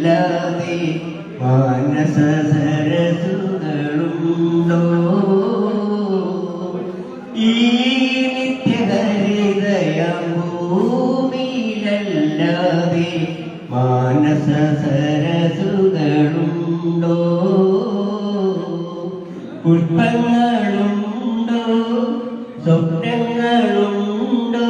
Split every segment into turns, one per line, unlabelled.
ഭൂമിയിലല്ലാതെ മാനസ ഈ നിത്യഹരിതയം ഭൂമിയിലല്ലാതെ പുഷ്പങ്ങളുണ്ടോ? സ്വപ്നങ്ങളുണ്ടോ?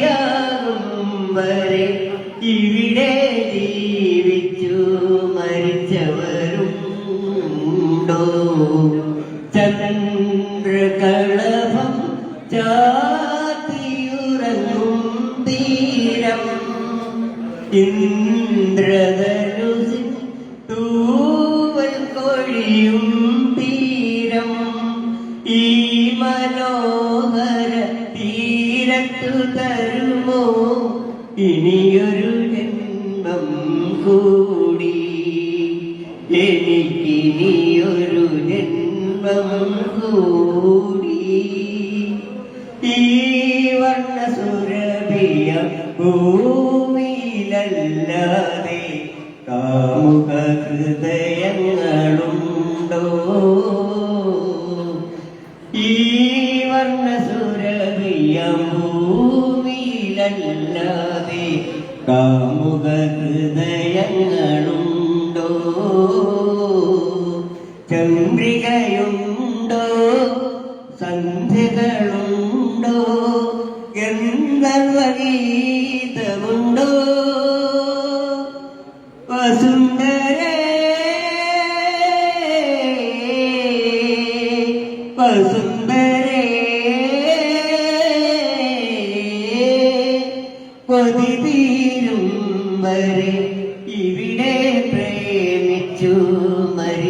മതിയാകും വരെ ഇവിടെ ജീവിച്ചു മരിച്ചവരുണ്ടോ? ചന്ദ്രകളഭം ചാത്തിയുറങ്ങും തീരം. ഇന്ദ്രധനുസിൻ തൂവൽ കൊഴിയും തീരം. ഈ മനോഹര തീരത്തു തരുമോ എനിക്കിനിയൊരു ജന്മം കൂടി. ഈ വർണസുരഭിയ ഭൂമിയിലല്ലാതെ കാമുക ഹൃദയങ്ങളുണ്ടോ ഈ വർണസുരഭിയ ഭൂമിയിലല്ലാതെ കാമുക സന്ധ്യകളുണ്ടോ? ഗന്ധർവഗീതമുണ്ടോ വസുന്ധരേ വസുന്ധരേ കൊതി തീരും വരെ ഇവിടെ പ്രേമിച്ചു മരിച്ചവരുണ്ടോ